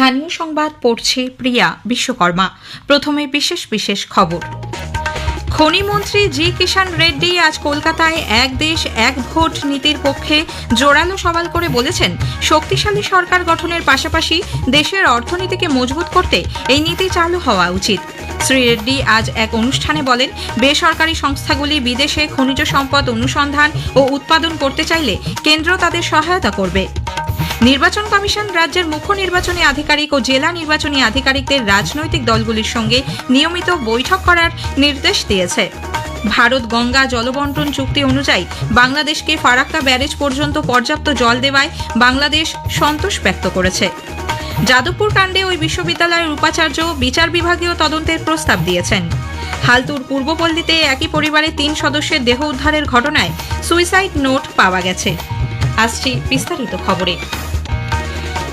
স্থানীয় সংবাদ পড়ছে প্রিয়া বিশ্বকর্মা। প্রথমে বিশেষ বিশেষ খবর। খনিমন্ত্রী জি কিষাণ রেড্ডি আজ কলকাতায় এক দেশ, এক ভোট নীতির পক্ষে জোরালো সওয়াল করে বলেছেন, শক্তিশালী সরকার গঠনের পাশাপাশি দেশের অর্থনীতিকে মজবুত করতে এই নীতি চালু হওয়া উচিত। শ্রী রেড্ডি আজ এক অনুষ্ঠানে বলেন, বেসরকারি সংস্থাগুলি বিদেশে খনিজ সম্পদ অনুসন্ধান ও উৎপাদন করতে চাইলে কেন্দ্র তাদের সহায়তা করবে। নির্বাচন কমিশন রাজ্যের মুখ্য নির্বাচনী আধিকারিক ও জেলা নির্বাচনী আধিকারিকদের রাজনৈতিক দলগুলির সঙ্গে নিয়মিত বৈঠক করার নির্দেশ দিয়েছে। ভারত গঙ্গা জলবন্টন চুক্তি অনুযায়ী বাংলাদেশকে ফারাক্কা ব্যারেজ পর্যন্ত পর্যাপ্ত জল দেওয়ায় বাংলাদেশ সন্তোষ ব্যক্ত করেছে। যাদবপুর কাণ্ডে ওই বিশ্ববিদ্যালয়ের উপাচার্য বিচার বিভাগীয় তদন্তের প্রস্তাব দিয়েছেন। হালতুর পূর্বপল্লীতে একই পরিবারের তিন সদস্যের দেহ উদ্ধারের ঘটনায় সুইসাইড নোট পাওয়া গেছে। আসছি বিস্তারিত খবরে।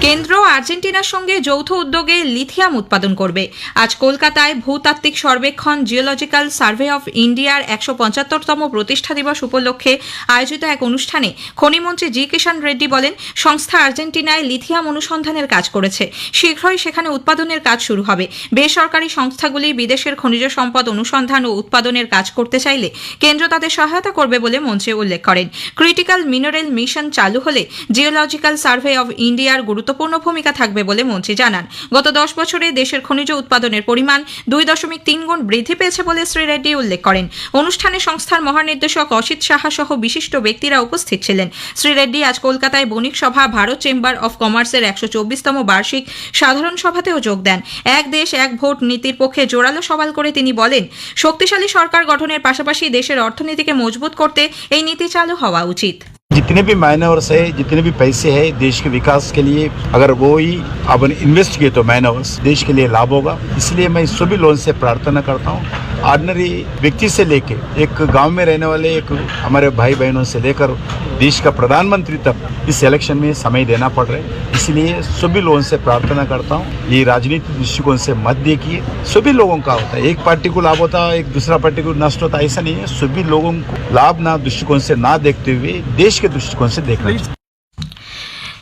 কেন্দ্র আর্জেন্টিনার সঙ্গে যৌথ উদ্যোগে লিথিয়াম উৎপাদন করবে। আজ কলকাতায় ভূতাত্ত্বিক সর্বেক্ষণ জিওলজিক্যাল সার্ভে অফ ইন্ডিয়ার একশো পঁচাত্তরতম প্রতিষ্ঠা দিবস উপলক্ষে আয়োজিত এক অনুষ্ঠানে খনিমন্ত্রী জি কিষাণ রেড্ডি বলেন, সংস্থা আর্জেন্টিনায় লিথিয়াম অনুসন্ধানের কাজ করেছে। শীঘ্রই সেখানে উৎপাদনের কাজ শুরু হবে। বেসরকারি সংস্থাগুলি বিদেশের খনিজ সম্পদ অনুসন্ধান ও উৎপাদনের কাজ করতে চাইলে কেন্দ্র তাদের সহায়তা করবে বলে মন্ত্রী উল্লেখ করেন। ক্রিটিক্যাল মিনারেল মিশন চালু হলে জিওলজিক্যাল সার্ভে অব ইন্ডিয়ার গুরুত্বপূর্ণ ভূমিকা থাকবে বলে মন্ত্রী জানান। গত দশ বছরে দেশের খনিজ উৎপাদনের পরিমাণ দুই দশমিক তিন গুণ বৃদ্ধি পেয়েছে বলে শ্রী রেড্ডি উল্লেখ করেন। অনুষ্ঠানে সংস্থার মহানির্দেশক অসিত সাহা সহ বিশিষ্ট ব্যক্তিরা উপস্থিত ছিলেন। শ্রী রেড্ডি আজ কলকাতায় বণিক সভা, ভারত চেম্বার অফ কমার্সের একশো চব্বিশতম বার্ষিক সাধারণ সভাতেও যোগ দেন। এক দেশ, এক ভোট নীতির পক্ষে জোরালো সওয়াল করে তিনি বলেন, শক্তিশালী সরকার গঠনের পাশাপাশি দেশের অর্থনীতিকে মজবুত করতে এই নীতি চালু হওয়া উচিত। जितने भी माइनवर्स है, जितने भी पैसे है देश के विकास के लिए, अगर वो ही अपन इन्वेस्ट किए तो माइनवर्स देश के लिए लाभ होगा। इसलिए मैं सभी लोन से प्रार्थना करता हूँ। ऑर्डनरी व्यक्ति से लेके एक गाँव में रहने वाले, एक हमारे भाई बहनों से लेकर देश का प्रधानमंत्री तक इस इलेक्शन में समय देना पड़ रहा है। इसलिए सभी लोगों से प्रार्थना करता हूँ, ये राजनीतिक दृष्टिकोण से मत देखिए। सभी लोगों का होता है, एक पार्टी को लाभ होता है, एक दूसरा पार्टी को नष्ट होता है, ऐसा नहीं है। सभी लोगों को लाभ ना दृष्टिकोण से ना देखते हुए देश के दृष्टिकोण से देखना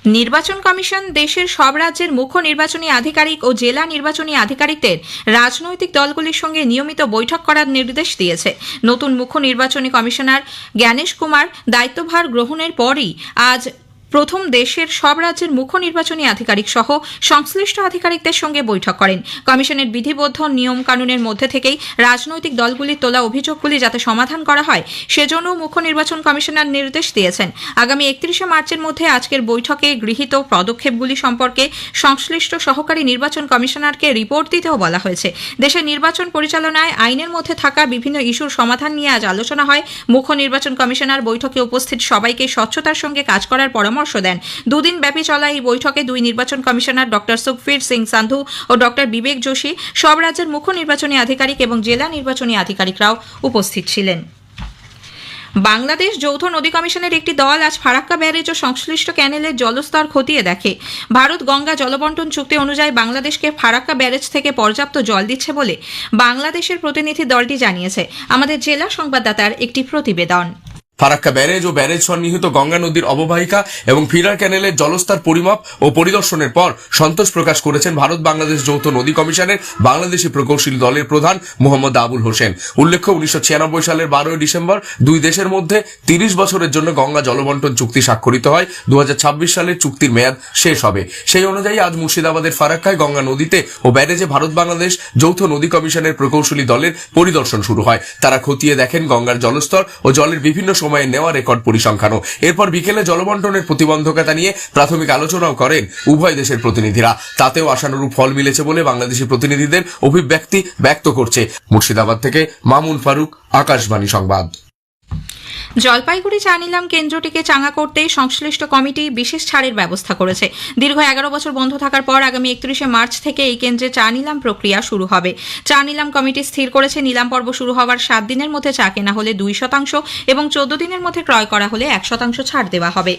নির্বাচন কমিশন দেশের সব রাজ্যের মুখ্য নির্বাচনী আধিকারিক ও জেলা নির্বাচনী আধিকারিকদের রাজনৈতিক দলগুলির সঙ্গে নিয়মিত বৈঠক করার নির্দেশ দিয়েছে। নতুন মুখ্য নির্বাচনী কমিশনার জ্ঞানেশ কুমার দায়িত্বভার গ্রহণের পরই আজ প্রথম দেশের সব রাজ্যের মুখ্য নির্বাচনী আধিকারিক সহ সংশ্লিষ্ট আধিকারিকদের সঙ্গে বৈঠক করেন। কমিশনের বিধিবদ্ধ নিয়ম কানুনের মধ্যে থেকেই রাজনৈতিক দলগুলির তোলা অভিযোগগুলি যাতে সমাধান করা হয় সেজন্য মুখ্য নির্বাচন কমিশনার নির্দেশ দিয়েছেন। আগামী একত্রিশে মার্চের মধ্যে আজকের বৈঠকে গৃহীত পদক্ষেপগুলি সম্পর্কে সংশ্লিষ্ট সহকারী নির্বাচন কমিশনারকে রিপোর্ট দিতেও বলা হয়েছে। দেশের নির্বাচন পরিচালনায় আইনের মধ্যে থাকা বিভিন্ন ইস্যুর সমাধান নিয়ে আজ আলোচনা হয়। মুখ্য নির্বাচন কমিশনার বৈঠকে উপস্থিত সবাইকে স্বচ্ছতার সঙ্গে কাজ করার পরামর্শ দেন। দুদিন ব্যাপী চলা এই বৈঠকে দুই নির্বাচন কমিশনার ডক্টর সুখবীর সিং সান্ধু ও ডক্টর বিবেক যোশী সব রাজ্যের মুখ্য নির্বাচনী আধিকারিক এবং জেলা নির্বাচনী আধিকারিকরাও উপস্থিত ছিলেন। বাংলাদেশ যৌথ নদী কমিশনের একটি দল আজ ফারাক্কা ব্যারেজ ও সংশ্লিষ্ট ক্যানেলের জলস্তর খতিয়ে দেখে। ভারত গঙ্গা জলবন্টন চুক্তি অনুযায়ী বাংলাদেশকে ফারাক্কা ব্যারেজ থেকে পর্যাপ্ত জল দিচ্ছে বলে বাংলাদেশের প্রতিনিধি দলটি জানিয়েছে। আমাদের জেলা সংবাদদাতার একটি প্রতিবেদন। ফারাক্কা ব্যারেজ ও ব্যারেজ সন্নিহিত গঙ্গা নদীর অববাহিকা এবং ফিরার ক্যানেলের জলস্তর পরিমাপ ও পরিদর্শনের পর সন্তোষ প্রকাশ করেছেন ভারত বাংলাদেশ যৌথ নদী কমিশনের বাংলাদেশি প্রকৌশলী দলের প্রধান মোহাম্মদ আবুল হোসেন। উল্লেখ্য, উনিশশো সালের বারোই ডিসেম্বর দুই দেশের মধ্যে তিরিশ বছরের জন্য গঙ্গা জলবন্টন চুক্তি স্বাক্ষরিত হয়। দু হাজার ছাব্বিশ সালের চুক্তির মেয়াদ শেষ হবে। সেই অনুযায়ী আজ মুর্শিদাবাদের ফারাক্কায় গঙ্গা নদীতে ও ব্যারেজে ভারত বাংলাদেশ যৌথ নদী কমিশনের প্রকৌশলী দলের পরিদর্শন শুরু হয়। তারা খতিয়ে দেখেন গঙ্গার জলস্তর ও জলের বিভিন্ন সময়ে নেওয়া রেকর্ড পরিসংখ্যানও। এরপর বিকেলে জলবন্টনের প্রতিবন্ধকতা নিয়ে প্রাথমিক আলোচনাও করেন উভয় দেশের প্রতিনিধিরা। তাতেও আশানুরূপ ফল মিলেছে বলে বাংলাদেশি প্রতিনিধিদের অভিব্যক্তি ব্যক্ত করছে। মুর্শিদাবাদ থেকে মামুন ফারুক, আকাশবাণী সংবাদ। জলপাইগুড়ি চা নিলাম কেন্দ্রটিকে চাঙা করতে সংশ্লিষ্ট কমিটি বিশেষ ছাড়ের ব্যবস্থা করেছে। দীর্ঘ এগারো বছর বন্ধ থাকার পর আগামী একত্রিশে মার্চ থেকে এই কেন্দ্রে চা নিলাম প্রক্রিয়া শুরু হবে। চা নিলাম কমিটি স্থির করেছে, নিলাম পর্ব শুরু হওয়ার সাত দিনের মধ্যে চা কেনা হলে দুই শতাংশ এবং চোদ্দ দিনের মধ্যে ক্রয় করা হলে এক শতাংশ ছাড় দেওয়া হবে।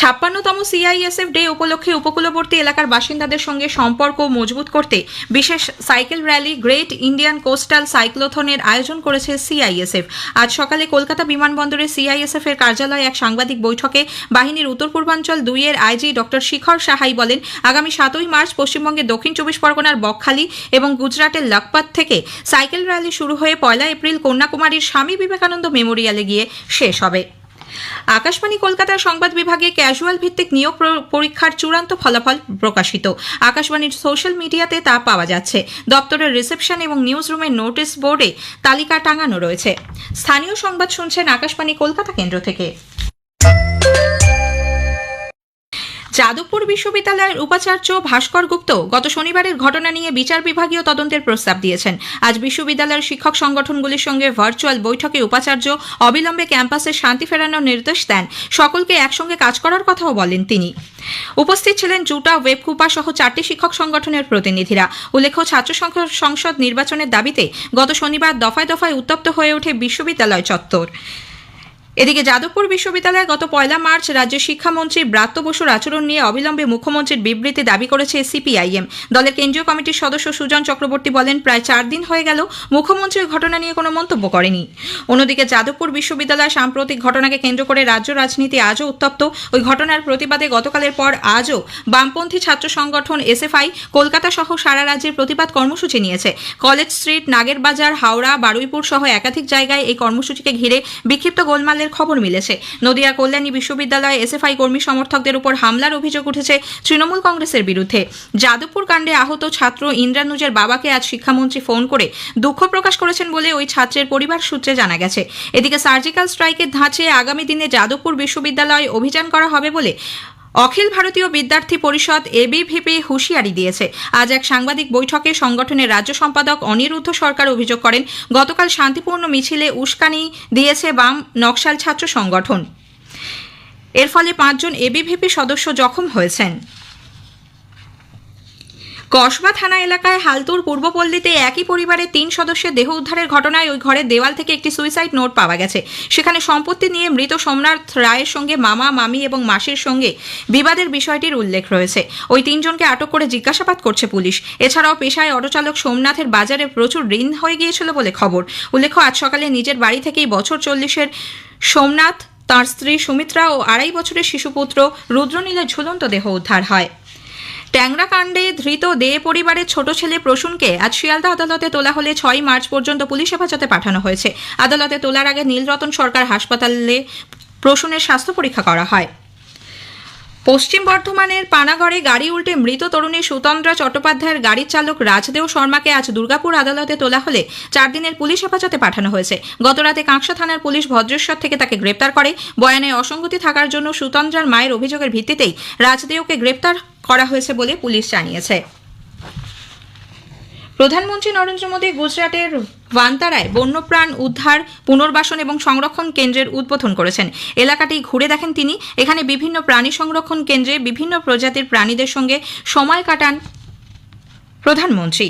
ছাপ্পান্নতম সিআইএসএফ ডে উপলক্ষে উপকূলবর্তী এলাকার বাসিন্দাদের সঙ্গে সম্পর্ক মজবুত করতে বিশেষ cycle rally, great Indian coastal সাইক্লোথনের আয়োজন করেছে সিআইএসএফ আজ সকালে কলকাতা বিমানবন্দরে সিআইএসএফ এর কার্যালয়ে এক সাংবাদিক বৈঠকে বাহিনীর উত্তর পূর্বাঞ্চল দুইয়ের আইজি ডক্টর শিখর সাহাই বলেন, আগামী সাতই মার্চ পশ্চিমবঙ্গের দক্ষিণ চব্বিশ পরগনার বকখালি এবং গুজরাটের লখপত থেকে সাইকেল র্যালি শুরু হয়ে পয়লা এপ্রিল কন্যাকুমারীর স্বামী বিবেকানন্দ মেমোরিয়ালে গিয়ে শেষ হবে। আকাশবাণী কলকাতার সংবাদ বিভাগে ক্যাজুয়াল ভিত্তিক নিয়োগ পরীক্ষার চূড়ান্ত ফলাফল প্রকাশিত। আকাশবাণীর সোশ্যাল মিডিয়াতে তা পাওয়া যাচ্ছে। দপ্তরের রিসেপশন এবং নিউজ রুমের নোটিশ বোর্ডে তালিকা টাঙানো রয়েছে। স্থানীয় সংবাদ শুনছেন আকাশবাণী কলকাতা কেন্দ্র থেকে। যাদবপুর বিশ্ববিদ্যালয়ের উপাচার্য ভাস্কর গুপ্ত গত শনিবারের ঘটনা নিয়ে বিচার বিভাগীয় তদন্তের প্রস্তাব দিয়েছেন। আজ বিশ্ববিদ্যালয়ের শিক্ষক সংগঠনগুলির সঙ্গে ভার্চুয়াল বৈঠকে উপাচার্য অবিলম্বে ক্যাম্পাসে শান্তি ফেরানোর নির্দেশ দেন। সকলকে একসঙ্গে কাজ করার কথাও বলেন তিনি। উপস্থিত ছিলেন জুটা ওয়েবকুপা সহ চারটি শিক্ষক সংগঠনের প্রতিনিধিরা। উল্লেখ্য, ছাত্র সংসদ নির্বাচনের দাবিতে গত শনিবার দফায় দফায় উত্তপ্ত হয়ে ওঠে বিশ্ববিদ্যালয় চত্বর। এদিকে যাদবপুর বিশ্ববিদ্যালয়ে গত পয়লা মার্চ রাজ্যের শিক্ষামন্ত্রী ব্রাত্য বসুর আচরণ নিয়ে অবিলম্বে মুখ্যমন্ত্রীর বিবৃতি দাবি করেছে সিপিআইএম। দলের কেন্দ্রীয় কমিটির সদস্য সুজন চক্রবর্তী বলেন, প্রায় চার দিন হয়ে গেল মুখ্যমন্ত্রী ওই ঘটনা নিয়ে কোনো মন্তব্য করেনি। অন্যদিকে যাদবপুর বিশ্ববিদ্যালয় সাম্প্রতিক ঘটনাকে কেন্দ্র করে রাজ্য রাজনীতি আজও উত্তপ্ত। ওই ঘটনার প্রতিবাদে গতকালের পর আজও বামপন্থী ছাত্র সংগঠন এসএফআই কলকাতা সহ সারা রাজ্যের প্রতিবাদ কর্মসূচি নিয়েছে। কলেজ স্ট্রিট, নাগেরবাজার, হাওড়া, বারুইপুর সহ একাধিক জায়গায় এই কর্মসূচিকে ঘিরে বিক্ষিপ্ত গোলমালের খবর মিলেছে। নদিয়া কল্যাণী বিশ্ববিদ্যালয়ে এসএফআই কর্মী সমর্থকদের উপর হামলার অভিযোগ উঠেছে তৃণমূল কংগ্রেসের বিরুদ্ধে। যাদবপুর কাণ্ডে আহত ছাত্র ইন্দ্রানুজের বাবাকে আজ শিক্ষামন্ত্রী ফোন করে দুঃখ প্রকাশ করেছেন বলে ওই ছাত্রের পরিবার সূত্রে জানা গেছে। এদিকে সার্জিক্যাল স্ট্রাইকের ধাঁচে আগামী দিনে যাদবপুর বিশ্ববিদ্যালয়ে অভিযান করা হবে বলে অখিল ভারতীয় বিদ্যার্থী পরিষদ এবিভিপি হুঁশিয়ারি দিয়েছে। আজ এক সাংবাদিক বৈঠকে সংগঠনের রাজ্য সম্পাদক অনিরুদ্ধ সরকার অভিযোগ করেন, গতকাল শান্তিপূর্ণ মিছিলে উস্কানি দিয়েছে বাম নকশাল ছাত্র সংগঠন। এর ফলে পাঁচজন এবিভিপি সদস্য জখম হয়েছেন। কসবা থানা এলাকায় হালতুর পূর্বপল্লীতে একই পরিবারের তিন সদস্যের দেহ উদ্ধারের ঘটনায় ওই ঘরের দেওয়াল থেকে একটি সুইসাইড নোট পাওয়া গেছে। সেখানে সম্পত্তি নিয়ে মৃত সোমনাথ রায়ের সঙ্গে মামা, মামি এবং মাসির সঙ্গে বিবাদের বিষয়টির উল্লেখ রয়েছে। ওই তিনজনকে আটক করে জিজ্ঞাসাবাদ করছে পুলিশ। এছাড়াও পেশায় অটোচালক সোমনাথের বাজারে প্রচুর ঋণ হয়ে গিয়েছিল বলে খবর। উল্লেখ্য, আজ সকালে নিজের বাড়ি থেকেই বছর চল্লিশের সোমনাথ, তাঁর স্ত্রী সুমিত্রা ও আড়াই বছরের শিশুপুত্র রুদ্রনীলের ঝুলন্ত দেহ উদ্ধার হয়। ট্যাংরা কাণ্ডে ধৃত দে পরিবারের ছোট ছেলে প্রসূনকে আজ শিয়ালদা আদালতে তোলা হলে ছয় মার্চ পর্যন্ত পুলিশ হেফাজতে পাঠানো হয়েছে। আদালতে তোলার আগে নীলরতন সরকার হাসপাতালে প্রসূনের স্বাস্থ্য পরীক্ষা করা হয়। পশ্চিম বর্ধমানের পানাগড়ে গাড়ি উল্টে মৃত তরুণী সুতন্দ্রা চট্টোপাধ্যায়ের গাড়ির চালক রাজদেও শর্মাকে আজ দুর্গাপুর আদালতে তোলা হলে চার দিনের পুলিশ হেফাজতে পাঠানো হয়েছে। গতরাতে কাঁকসা থানার পুলিশ ভদ্রেশ্বর থেকে তাকে গ্রেপ্তার করে। বয়ানে অসঙ্গতি থাকার জন্য সুতন্দ্রার মায়ের অভিযোগের ভিত্তিতেই রাজদেওকে গ্রেপ্তার করা হয়েছে বলে পুলিশ জানিয়েছে। প্রধানমন্ত্রী নরেন্দ্র মোদী গুজরাটের ভান্তারায় বন্যপ্রাণ উদ্ধার, পুনর্বাসন এবং সংরক্ষণ কেন্দ্রের উদ্বোধন করেছেন। এলাকাটি ঘুরে দেখেন তিনি। এখানে বিভিন্ন প্রাণী সংরক্ষণ কেন্দ্রে বিভিন্ন প্রজাতির প্রাণীদের সঙ্গে সময় কাটান প্রধানমন্ত্রী।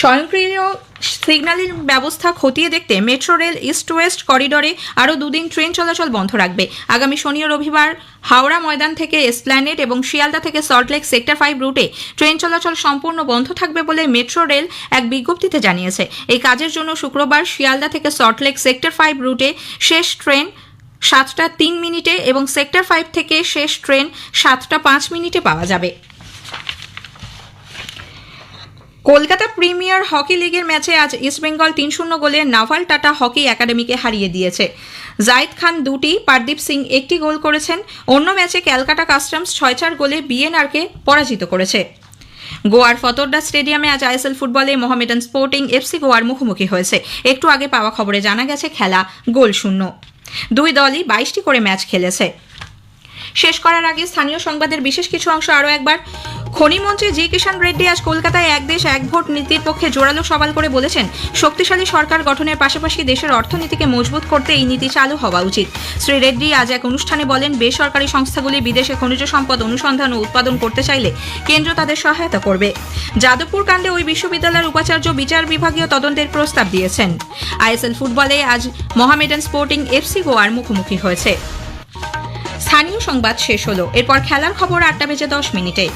স্বয়ংক্রিয় সিগন্যালিং ব্যবস্থা খতিয়ে দেখতে মেট্রো রেল ইস্ট ওয়েস্ট করিডোরে আরও দুদিন ট্রেন চলাচল বন্ধ রাখবে। আগামী শনি ও রবিবার হাওড়া ময়দান থেকে এসপ্ল্যানেড এবং শিয়ালদা থেকে সল্টলেক সেক্টর ফাইভ রুটে ট্রেন চলাচল সম্পূর্ণ বন্ধ থাকবে বলে মেট্রো রেল এক বিজ্ঞপ্তিতে জানিয়েছে। এই কাজের জন্য শুক্রবার শিয়ালদা থেকে সল্টলেক সেক্টর ফাইভ রুটে শেষ ট্রেন সাতটা তিন মিনিটে এবং সেক্টর ফাইভ থেকে শেষ ট্রেন সাতটা পাঁচ মিনিটে পাওয়া যাবে। কলকাতা প্রিমিয়ার হকি লিগের ম্যাচে আজ ইস্টবেঙ্গল তিন শূন্য গোলে নাভাল টাটা হকি একাডেমিকে হারিয়ে দিয়েছে। জাইদ খান দুটি, পারদীপ সিং একটি গোল করেছেন। অন্য ম্যাচে ক্যালকাটা কাস্টমস ছয় চার গোলে বিএনআরকে পরাজিত করেছে। গোয়ার ফতোরডা স্টেডিয়ামে আজ আইএসএল ফুটবলে মোহামেডান স্পোর্টিং এফসি গোয়ার মুখোমুখি হয়েছে। একটু আগে পাওয়া খবরে জানা গেছে, খেলা গোল শূন্য। দুই দলই বাইশটি করে ম্যাচ খেলেছে। শেষ করার আগে স্থানীয় সংবাদের বিশেষ কিছু অংশ আরও একবার। খনিমন্ত্রী জি কিষাণ রেড্ডি আজ কলকাতায় এক দেশ, এক ভোট নীতির পক্ষে জোরালো সওয়াল করে বলেছেন, শক্তিশালী সরকার গঠনের পাশাপাশি দেশের অর্থনীতিকে মজবুত করতে এই নীতি চালু হওয়া উচিত। শ্রী রেড্ডি আজ এক অনুষ্ঠানে বলেন, বেসরকারি সংস্থাগুলি বিদেশে খনিজ সম্পদ অনুসন্ধান ও উৎপাদন করতে চাইলে কেন্দ্র তাদের সহায়তা করবে। যাদবপুর কাণ্ডে ওই বিশ্ববিদ্যালয়ের উপাচার্য বিচার বিভাগীয় তদন্তের প্রস্তাব দিয়েছেন। আইএসএল ফুটবলে আজ মোহামেডান স্পোর্টিং এফসি গোয়ার মুখোমুখি হয়েছে। স্থানীয় সংবাদ শেষ হলো। এরপর খেলার খবর আটটা বেজে দশ মিনিটে।